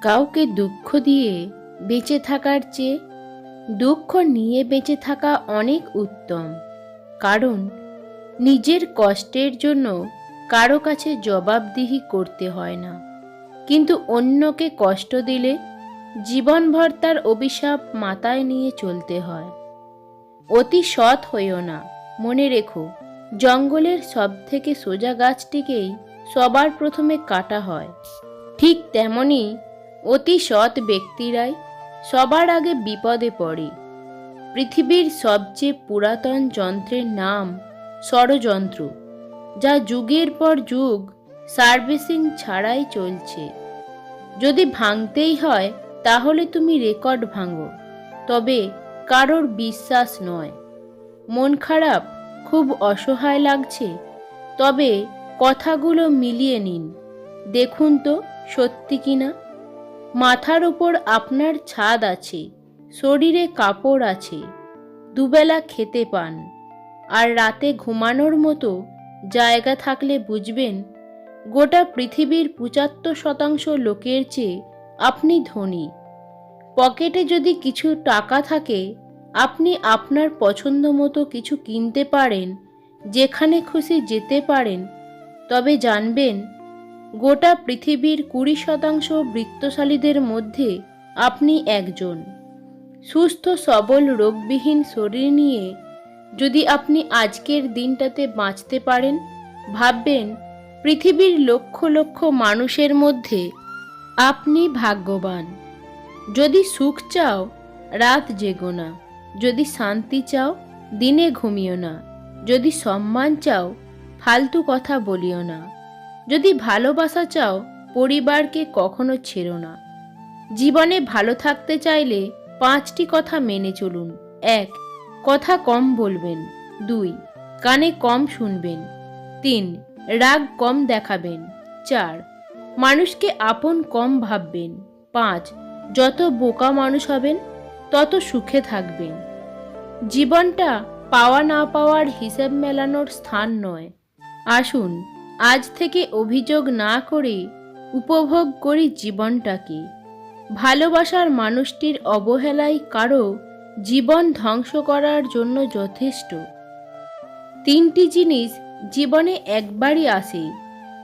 কাউকে দুঃখ দিয়ে বেঁচে থাকার চেয়ে দুঃখ নিয়ে বেঁচে থাকা অনেক উত্তম। কারণ নিজের কষ্টের জন্য কারও কাছে জবাবদিহি করতে হয় না। কিন্তু অন্যকে কষ্ট দিলে জীবনভর তার অভিশাপ মাথায় নিয়ে চলতে হয়। অতি সৎ হইও না। মনে রেখো, জঙ্গলের সব থেকে সোজা গাছটিকেই সবার প্রথমে কাটা হয়। ঠিক তেমনি অতি সৎ ব্যক্তিরাই সবার আগে বিপদে পড়ে। পৃথিবীর সবচেয়ে পুরাতন যন্ত্রের নাম ষড়যন্ত্র, যা যুগের পর যুগ সার্ভিসিং ছাড়াই চলছে। যদি ভাঙতেই হয়, তাহলে তুমি রেকর্ড ভাঙো, তবে কারোর বিশ্বাস নয়। মন খারাপ, খুব অসহায় লাগছে, তবে কথাগুলো মিলিয়ে নিন, দেখুন তো সত্যি কিনা। মাথার উপর আপনার ছাদ আছে, শরীরে কাপড় আছে, দুবেলা খেতে পান। আর রাতে ঘুমানোর মতো জায়গা থাকলে বুঝবেন, গোটা পৃথিবীর পঁচাত্তর শতাংশ লোকের চেয়ে আপনি ধনী। পকেটে যদি কিছু টাকা থাকে, আপনি আপনার পছন্দ মতো কিছু কিনতে পারেন, যেখানে খুশি যেতে পারেন। তবে জানবেন গোটা পৃথিবীর কুড়ি শতাংশ বৃত্তশালীদের মধ্যে আপনি একজন। সুস্থ, সবল, রোগবিহীন শরীর নিয়ে যদি আপনি আজকের দিনটাতে বাঁচতে পারেন, ভাববেন, পৃথিবীর লক্ষ লক্ষ মানুষের মধ্যে আপনি ভাগ্যবান। যদি সুখ চাও, রাত জেগো না। যদি শান্তি চাও, দিনে ঘুমিও না। যদি সম্মান চাও, ফালতু কথা বলিও না। যদি ভালোবাসা চাও, পরিবারকে কখনো ছেড়ো না। জীবনে ভালো থাকতে চাইলে পাঁচটি কথা মেনে চলুন। এক, কথা কম বলবেন। দুই, কানে কম শুনবেন। তিন, রাগ কম দেখাবেন। চার, মানুষকে আপন কম ভাববেন। পাঁচ, যত বোকা মানুষ হবেন, তত সুখে থাকবেন। জীবনটা পাওয়া না পাওয়ার হিসেব মেলানোর স্থান নয়। আসুন আজ থেকে অভিযোগ না করে, উপভোগ করি জীবনটাকে। ভালোবাসার মানুষটির অবহেলাই কারও জীবন ধ্বংস করার জন্য যথেষ্ট। তিনটি জিনিস জীবনে একবারই আসে,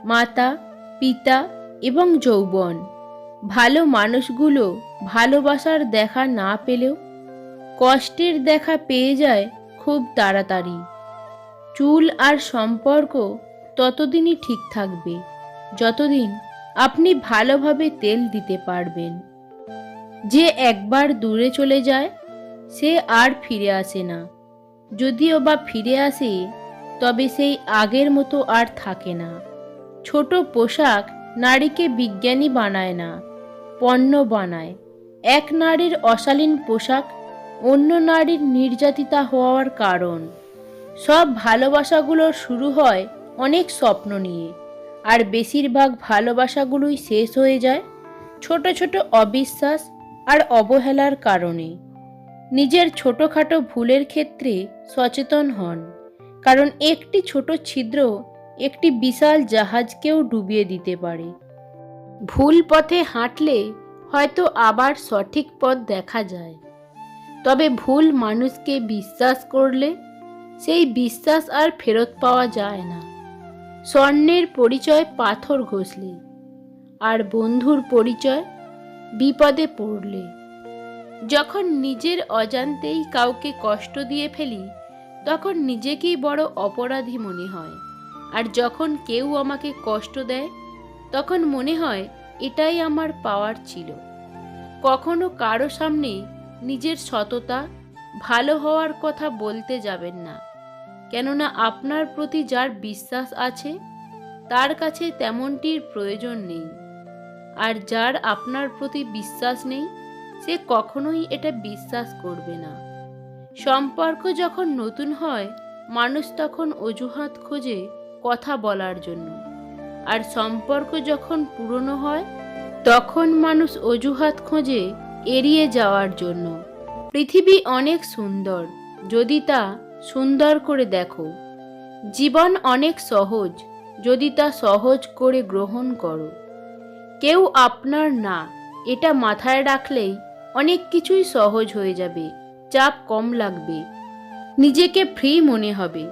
মাতা, পিতা এবং যৌবন। ভালো মানুষগুলো ভালোবাসার দেখা না পেলেও কষ্টের দেখা পেয়ে যায় খুব তাড়াতাড়ি। চুল আর সম্পর্ক ততদিনই ঠিক থাকবে। যতদিন আপনি ভালোভাবে তেল দিতে পারবেন। যে একবার দূরে চলে যায়, সে আর ফিরে আসে না। যদিও বা ফিরে আসে, তবে সেই আগের মতো আর থাকে না। ছোট পোশাক নারীকে বিজ্ঞানী বানায় না, পণ্য বানায়। এক নারীর অশালীন পোশাক অন্য নারীর নির্যাতিতা হওয়ার কারণ। সব ভালোবাসাগুলো শুরু হয় অনেক স্বপ্ন নিয়ে। আর বেশিরভাগ ভালোবাসাগুলোই শেষ হয়ে যায় ছোট ছোট অবিশ্বাস আর অবহেলার কারণে। নিজের ছোটোখাটো ভুলের ক্ষেত্রে সচেতন হন, কারণ একটি ছোট ছিদ্র একটি বিশাল জাহাজকেও ডুবিয়ে দিতে পারে। ভুল পথে হাঁটলে হয়তো আবার সঠিক পথ দেখা যায়। তবে ভুল মানুষকে বিশ্বাস করলে সেই বিশ্বাস আর ফেরত পাওয়া যায় না। স্বর্ণের পরিচয় পাথর ঘষলে, আর বন্ধুর পরিচয় বিপদে পড়লে। যখন নিজের অজান্তেই কাউকে কষ্ট দিয়ে ফেলি, তখন নিজেকেই বড় অপরাধী মনে হয়। আর যখন কেউ আমাকে কষ্ট দেয়, তখন মনে হয় এটাই আমার পাওয়ার ছিল। কখনো কারও সামনে নিজের সততা, ভালো হওয়ার কথা বলতে যাবেন না। কেননা আপনার প্রতি যার বিশ্বাস আছে, তার কাছে তেমনটির প্রয়োজন নেই। আর যার আপনার প্রতি বিশ্বাস নেই, সে কখনোই এটা বিশ্বাস করবে না। সম্পর্ক যখন নতুন হয়, মানুষ তখন অজুহাত খোঁজে কথা বলার জন্য। আর সম্পর্ক যখন পুরনো হয়, তখন মানুষ অজুহাত খোঁজে এড়িয়ে যাওয়ার জন্য। পৃথিবী অনেক সুন্দর, যদি তা সুন্দর করে দেখো। জীবন অনেক সহজ, যদি তা সহজ করে গ্রহণ করো। কেউ আপনার না, এটা মাথায় রাখলেই অনেক কিছুই সহজ হয়ে যাবে, চাপ কম লাগবে। নিজেকে ফ্রি মনে হবে।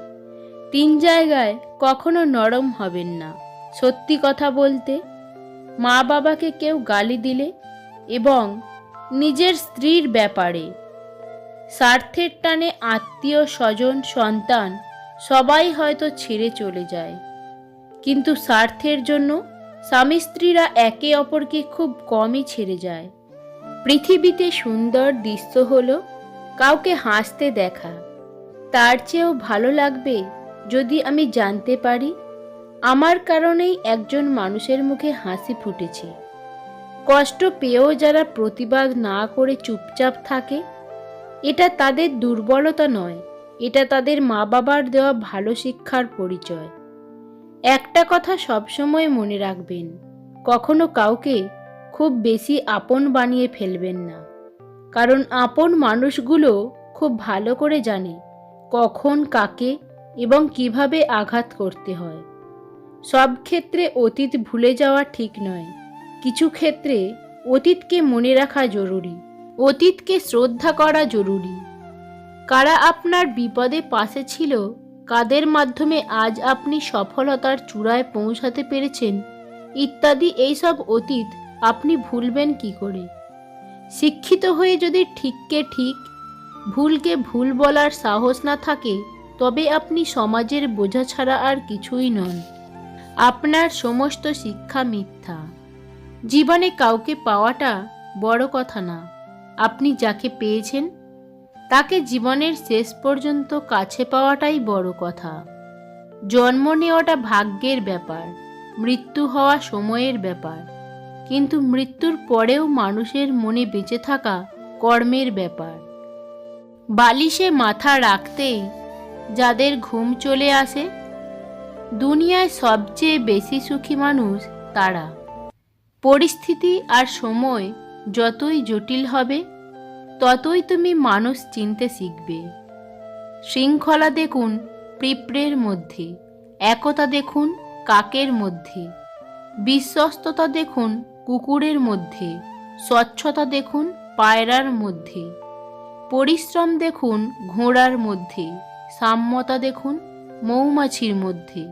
তিন জায়গায় কখনো নরম হবেন না, সত্যি কথা বলতে। মা বাবাকে কেউ গালি দিলে এবং নিজের স্ত্রীর ব্যাপারে স্বার্থের টানে আত্মীয়, স্বজন, সন্তান, সবাই হয়তো ছেড়ে চলে যায়। কিন্তু স্বার্থের জন্য স্বামী স্ত্রীরা একে অপরকে খুব কমই ছেড়ে যায়। পৃথিবীতে সুন্দর দৃশ্য হল কাউকে হাসতে দেখা। তার চেয়েও ভালো লাগবে যদি আমি জানতে পারি, আমার কারণেই একজন মানুষের মুখে হাসি ফুটেছে। কষ্ট পেয়েও যারা প্রতিবাদ না করে চুপচাপ থাকে এটা তাদের দুর্বলতা নয়, এটা তাদের মা বাবার দেওয়া ভালো শিক্ষার পরিচয়। একটা কথা সবসময় মনে রাখবেন, কখনো কাউকে খুব বেশি আপন বানিয়ে ফেলবেন না। কারণ আপন মানুষগুলো খুব ভালো করে জানে কখন কাকে এবং কীভাবে আঘাত করতে হয়। সব ক্ষেত্রে অতীত ভুলে যাওয়া ঠিক নয়, কিছু ক্ষেত্রে অতীতকে মনে রাখা জরুরি। অতীতকে শ্রদ্ধা করা জরুরি। কারা আপনার বিপদে পাশে ছিল, কাদের মাধ্যমে আজ আপনি সফলতার চূড়ায় পৌঁছাতে পেরেছেন, ইত্যাদি এইসব অতীত আপনি ভুলবেন কি করে? শিক্ষিত হয়ে যদি ঠিককে ঠিক, ভুলকে ভুল বলার সাহস না থাকে, তবে আপনি সমাজের বোঝা ছাড়া আর কিছুই নন। আপনার সমস্ত শিক্ষা মিথ্যা। জীবনে কাউকে পাওয়াটা বড় কথা না। আপনি যাকে পেয়েছেন, তাকে জীবনের শেষ পর্যন্ত কাছে পাওয়াটাই বড় কথা। জন্ম নেওয়াটা ভাগ্যের ব্যাপার, মৃত্যু হওয়া সময়ের ব্যাপার, কিন্তু মৃত্যুর পরেও মানুষের মনে বেঁচে থাকা কর্মের ব্যাপার। বালিশে মাথা রাখতেই যাদের ঘুম চলে আসে, দুনিয়ায় সবচেয়ে বেশি সুখী মানুষ তারা। পরিস্থিতি আর সময় যতই জটিল হবে, ততই তুমি মানুষ চিনতে শিখবে। শৃঙ্খলা দেখুন পিঁপড়ের মধ্যে, একতা দেখুন কাকের মধ্যে, বিশ্বস্ততা দেখুন কুকুরের মধ্যে, স্বচ্ছতা দেখুন পায়রার মধ্যে, পরিশ্রম দেখুন ঘোড়ার মধ্যে, সাম্যতা দেখুন মৌমাছির মধ্যে,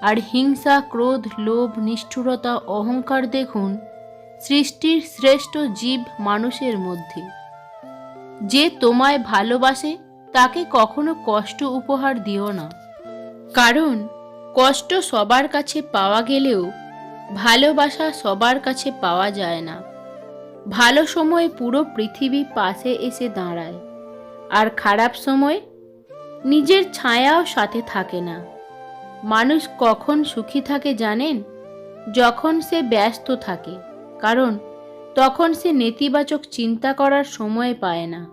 আর হিংসা, ক্রোধ, লোভ, নিষ্ঠুরতা, অহংকার দেখুন সৃষ্টির শ্রেষ্ঠ জীব মানুষের মধ্যে। যে তোমায় ভালোবাসে, তাকে কখনো কষ্ট উপহার দিও না। কারণ, কষ্ট সবার কাছে পাওয়া গেলেও, ভালোবাসা সবার কাছে পাওয়া যায় না। ভালো সময় পুরো পৃথিবী পাশে এসে দাঁড়ায়, আর খারাপ সময় নিজের ছায়াও সাথে থাকে না। মানুষ কখন সুখী থাকে জানেন? যখন সে ব্যস্ত থাকে। কারণ তখন সে নেতিবাচক চিন্তা করার সময় পায় না।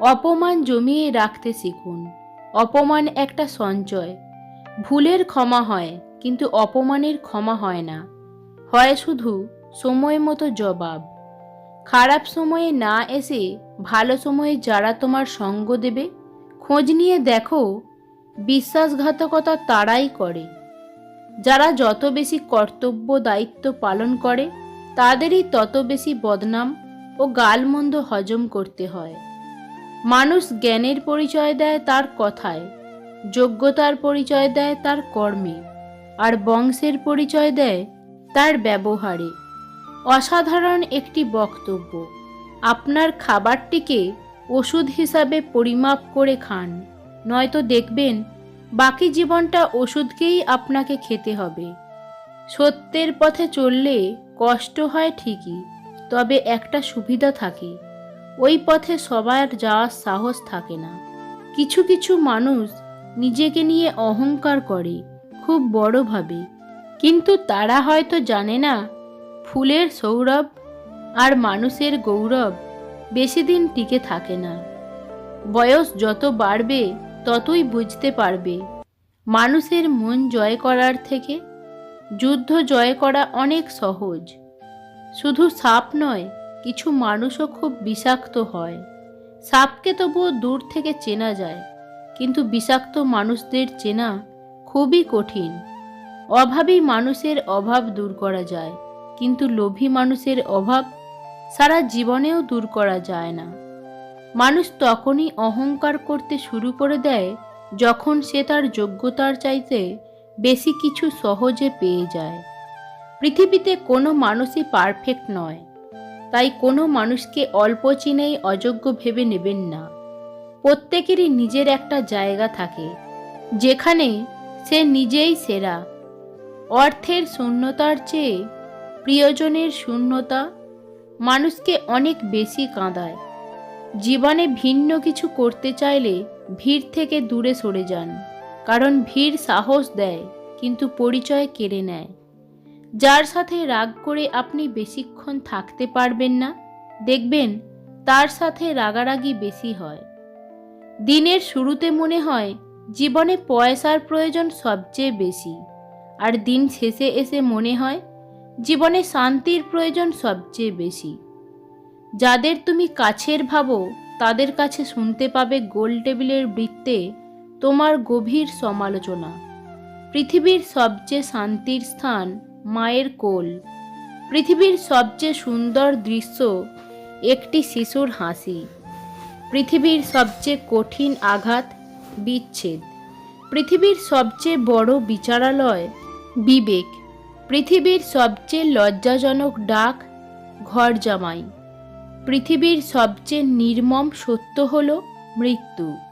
অপমান জমিয়ে রাখতে শিখুন। অপমান একটা সঞ্চয়। ভুলের ক্ষমা হয়, কিন্তু অপমানের ক্ষমা হয় না। হয় শুধু সময় মতো জবাব। খারাপ সময়ে না এসে ভালো সময়ে যারা তোমার সঙ্গ দেবে, খোঁজ নিয়ে দেখো বিশ্বাসঘাতকতা তারাই করে। যারা যত বেশি কর্তব্য দায়িত্ব পালন করে তাদেরই তত বেশি বদনাম ও গালমন্দ হজম করতে হয়। মানুষ জ্ঞানের পরিচয় দেয় তার কথায়, যোগ্যতার পরিচয় দেয় তার কর্মে, আর বংশের পরিচয় দেয় তার ব্যবহারে। অসাধারণ একটি বক্তব্য। আপনার খাবারটিকে ওষুধ হিসাবে পরিমাপ করে খান, নয়তো দেখবেন বাকি জীবনটা ওষুধকেই আপনাকে খেতে হবে। সত্যের পথে চললে কষ্ট হয় ঠিকই, তবে একটা সুবিধা থাকে। ওই পথে সবার যাওয়ার সাহস থাকে না। কিছু কিছু মানুষ নিজেকে নিয়ে অহংকার করে, খুব বড়ভাবে কিন্তু তারা হয়তো জানে না, ফুলের সৌরভ আর মানুষের গৌরব বেশি দিন টিকে থাকে না। বয়স যত বাড়বে, ততই বুঝতে পারবে। মানুষের মন জয় করার থেকে যুদ্ধ জয় করা অনেক সহজ। শুধু সাপ নয়, কিছু মানুষও খুব বিষাক্ত হয়। সাপকে তবুও দূর থেকে চেনা যায়, কিন্তু বিষাক্ত মানুষদের চেনা খুবই কঠিন। অভাবী মানুষের অভাব দূর করা যায়, কিন্তু লোভী মানুষের অভাব সারা জীবনেও দূর করা যায় না। মানুষ তখনই অহংকার করতে শুরু করে দেয়, যখন সে তার যোগ্যতার চাইতে বেশি কিছু সহজে পেয়ে যায়। পৃথিবীতে কোনো মানুষই পারফেক্ট নয়। তাই কোনো মানুষকে অল্প চিনেই অযোগ্য ভেবে নেবেন না। প্রত্যেকেরই নিজের একটা জায়গা থাকে, যেখানে সে নিজেই সেরা। অর্থের শূন্যতার চেয়ে প্রিয়জনের শূন্যতা মানুষকে অনেক বেশি কাঁদায়। জীবনে ভিন্ন কিছু করতে চাইলে ভিড় থেকে দূরে সরে যান। কারণ ভিড় সাহস দেয়, কিন্তু পরিচয় কেড়ে নেয়। যার সাথে রাগ করে আপনি বেশিক্ষণ থাকতে পারবেন না, দেখবেন তার সাথে রাগারাগি বেশি হয়। দিনের শুরুতে মনে হয় জীবনে পয়সার প্রয়োজন সবচেয়ে বেশি, আর দিন শেষে এসে মনে হয় জীবনে শান্তির প্রয়োজন সবচেয়ে বেশি। যাদের তুমি কাছের ভাবো, তাদের কাছে শুনতে পাবে গোল টেবিলের বৃত্তে তোমার গভীর সমালোচনা। পৃথিবীর সবচেয়ে শান্তির স্থান মায়ের কোল। পৃথিবীর সবচেয়ে সুন্দর দৃশ্য একটি শিশুর হাসি। পৃথিবীর সবচেয়ে কঠিন আঘাত বিচ্ছেদ। পৃথিবীর সবচেয়ে বড় বিচারালয় বিবেক। পৃথিবীর সবচেয়ে লজ্জাজনক ডাক ঘর জামাই। পৃথিবীর সবচেয়ে নির্মম সত্য হল মৃত্যু।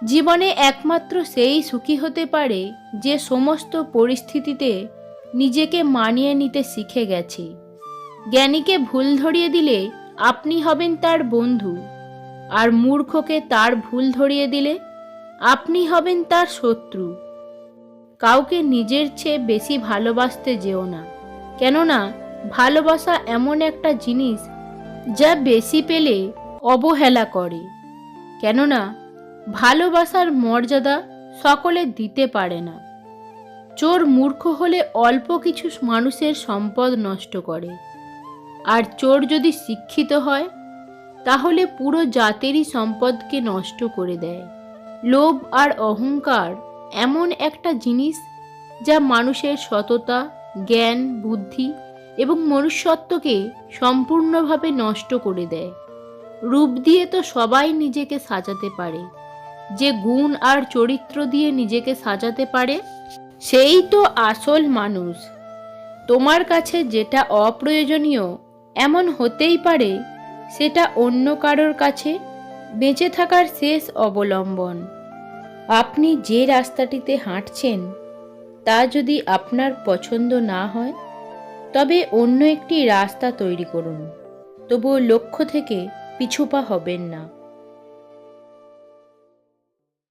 জীবনে একমাত্র সেই সুখী হতে পারে যে সমস্ত পরিস্থিতিতে নিজেকে মানিয়ে নিতে শিখে গেছে। জ্ঞানীকে ভুল ধরিয়ে দিলে আপনি হবেন তার বন্ধু, আর মূর্খকে তার ভুল ধরিয়ে দিলে আপনি হবেন তার শত্রু। কাউকে নিজের চেয়ে বেশি ভালোবাসতে যেও না, কেননা ভালোবাসা এমন একটা জিনিস যা বেশি পেলে অবহেলা করে। কেননা ভালোবাসার মর্যাদা সকলে দিতে পারে না। চোর মূর্খ হলে অল্প কিছু মানুষের সম্পদ নষ্ট করে। আর চোর যদি শিক্ষিত হয়, তাহলে পুরো জাতেরই সম্পদকে নষ্ট করে দেয়। লোভ আর অহংকার এমন একটা জিনিস যা মানুষের সততা, জ্ঞান, বুদ্ধি এবং মনুষ্যত্বকে সম্পূর্ণভাবে নষ্ট করে দেয়। রূপ দিয়ে তো সবাই নিজেকে সাজাতে পারে। যে গুণ আর চরিত্র দিয়ে নিজেকে সাজাতে পারে, সেই তো আসল মানুষ। তোমার কাছে যেটা অপ্রয়োজনীয় এমন হতেই পারে, সেটা অন্য কারোর কাছে বেঁচে থাকার শেষ অবলম্বন। আপনি যে রাস্তাটিতে হাঁটছেন, তা যদি আপনার পছন্দ না হয়, তবে অন্য একটি রাস্তা তৈরি করুন। তবুও লক্ষ্য থেকে পিছুপা হবেন না।